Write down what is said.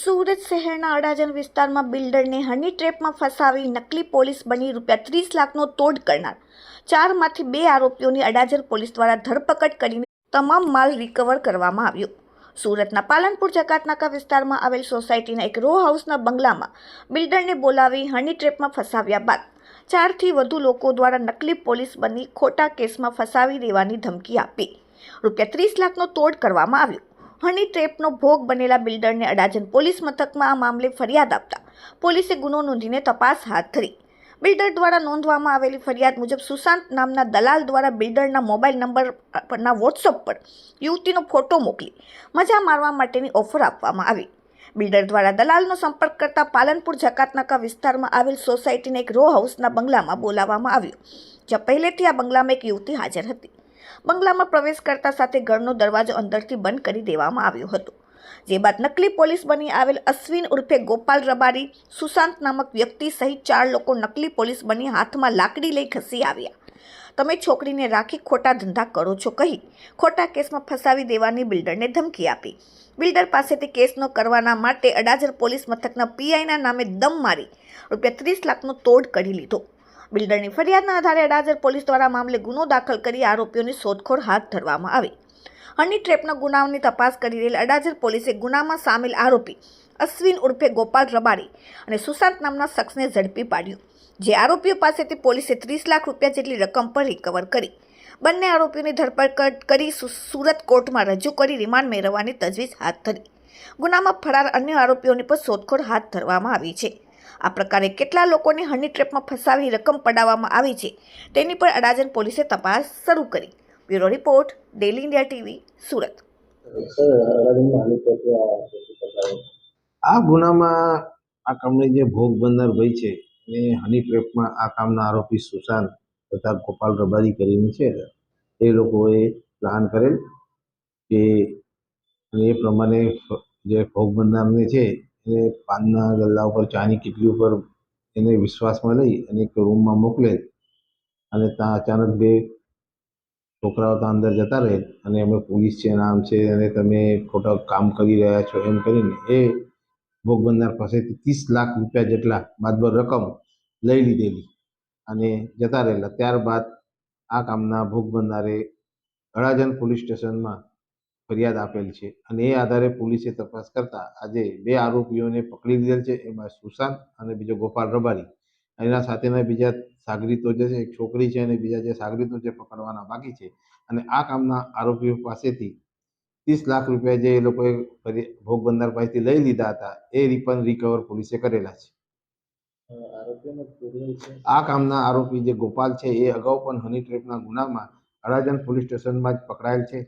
સુરત શહેરના અડાજણ વિસ્તારમાં બિલ્ડરને હની ટ્રેપમાં ફસાવી નકલી પોલીસ બની રૂપિયા ત્રીસ લાખનો તોડ કરનાર. ચારમાંથી બે આરોપીઓની અડાજણ પોલીસ દ્વારા ધરપકડ કરીને તમામ માલ રિકવર કરવામાં આવ્યો. સુરતના પાલનપુર, જકાતનાકા વિસ્તારમાં આવેલ સોસાયટીના એક રો હાઉસના બંગલામાં બિલ્ડરને બોલાવી હની ટ્રેપમાં ફસાવ્યા બાદ ચારથી વધુ લોકો દ્વારા નકલી પોલીસ બની ખોટા કેસમાં ફસાવી દેવાની ધમકી આપી. રૂપિયા ત્રીસ લાખનો તોડ કરવામાં આવ્યો. હની ટ્રેપનો ભોગ બનેલા બિલ્ડરને અડાજણ પોલીસ મથકમાં આ મામલે ફરિયાદ આપતા પોલીસે ગુનો નોંધીને તપાસ હાથ ધરી. બિલ્ડર દ્વારા નોંધવામાં આવેલી ફરિયાદ મુજબ સુશાંત નામના દલાલ દ્વારા બિલ્ડરના મોબાઈલ નંબર પરના વોટ્સઅપ પર યુવતીનો ફોટો મોકલી મજા મારવા માટેની ઓફર આપવામાં આવી. બિલ્ડર દ્વારા દલાલનો સંપર્ક કરતા પાલનપુર જકાતનાકા વિસ્તારમાં આવેલ સોસાયટીને એક રો હાઉસના બંગલામાં બોલાવવામાં આવ્યો, જ્યાં પહેલેથી આ બંગલામાં એક યુવતી હાજર હતી. બંગલામાં પ્રવેશ કરતા સાથે ઘરનો દરવાજો અંદરથી બંધ કરી દેવામાં આવ્યો હતો. જે બાદ નકલી પોલીસ બની આવેલ અશ્વિન ઉર્ફે ગોપાલ રબારી, સુશાંત નામક વ્યક્તિ સહિત ચાર લોકો નકલી પોલીસ બની હાથમાં લાકડી લઈ ખસી આવ્યા. તમે છોકરીને રાખી ખોટા ધંધા કરો છો, કહી ખોટા કેસમાં ફસાવી દેવાની બિલ્ડરને ધમકી આપી. બિલ્ડર પાસેથી કેસનો કરવાના માટે અડાજર પોલીસ મથકના પીઆઈના નામે દમ મારી રૂપિયા ત્રીસ લાખનો તોડ કરી લીધો. બિલ્ડરની ફરિયાદના આધારે અડાજર પોલીસ દ્વારા મામલે ગુનો દાખલ કરી આરોપીઓની શોધખોળ હાથ ધરવામાં આવી. હની ટ્રેપના ગુનાઓની તપાસ કરી રહેલ અડાજર પોલીસે ગુનામાં સામેલ આરોપી અશ્વિન ઉર્ફે ગોપાલ રબારી અને સુશાંત નામના શખ્સને ઝડપી પાડ્યું, જે આરોપીઓ પાસેથી પોલીસે ત્રીસ લાખ રૂપિયા જેટલી રકમ પર રિકવર કરી. બંને આરોપીઓની ધરપકડ કરી સુરત કોર્ટમાં રજૂ કરી રિમાન્ડ મેળવવાની તજવીજ હાથ ધરી. ગુનામાં ફરાર અન્ય આરોપીઓની પણ શોધખોળ હાથ ધરવામાં આવી છે. આ પ્રકારે કેટલા લોકોને હની ટ્રેપમાં ફસાવી રકમ પડાવવામાં આવી છે તેની પર અડાજણ પોલીસે તપાસ શરૂ કરી. Bureau report daily India TV Surat. આ ગુનામાં આ કામની જે ભોગ બનનાર ભાઈ છે એ હની ટ્રેપમાં આ કામના આરોપી સુશાંત તથા ગોપાલ રબારી કરીને છે એ લોકોએ પ્લાન કરેલ કે એ પ્રમાણે જે ભોગ બનનારને છે એને પાનના ગલ્લા ઉપર, ચાની કીટલી ઉપર એને વિશ્વાસમાં લઈ અને એક રૂમમાં મોકલે અને ત્યાં અચાનક બે છોકરાઓ ત્યાં અંદર જતા રહે અને અમે પોલીસ છે નામ છે અને તમે ખોટા કામ કરી રહ્યા છો એમ કરીને એ ભોગ પાસેથી ત્રીસ લાખ રૂપિયા જેટલા માતબર રકમ લઈ લીધેલી અને જતા રહેલા. ત્યારબાદ આ કામના ભોગ બનનારે અડાજણ પોલીસ સ્ટેશનમાં ફરિયાદ આપેલ છે અને એ આધારે પોલીસે તપાસ કરતા આજે બે આરોપીઓને પકડી લીધેલ છે. એમાં સુશાંત અને બીજો ગોપાલ રબારી. એના સાથેના બીજા સાગરીતો જે છે એક છોકરી છે અને બીજા જે સાગરીતો છે પકડવાના બાકી છે. અને આ કામના આરોપીઓ પાસેથી ત્રીસ લાખ રૂપિયા જે એ લોકોએ ભોગ બંદર પાસેથી લઈ લીધા હતા એ રી- રિકવર પોલીસે કરેલા છે? આ કામના આરોપી જે ગોપાલ છે એ અગાઉ પણ હની ટ્રેપના ગુનામાં અડાજણ પોલીસ સ્ટેશનમાં જ પકડાયેલ છે.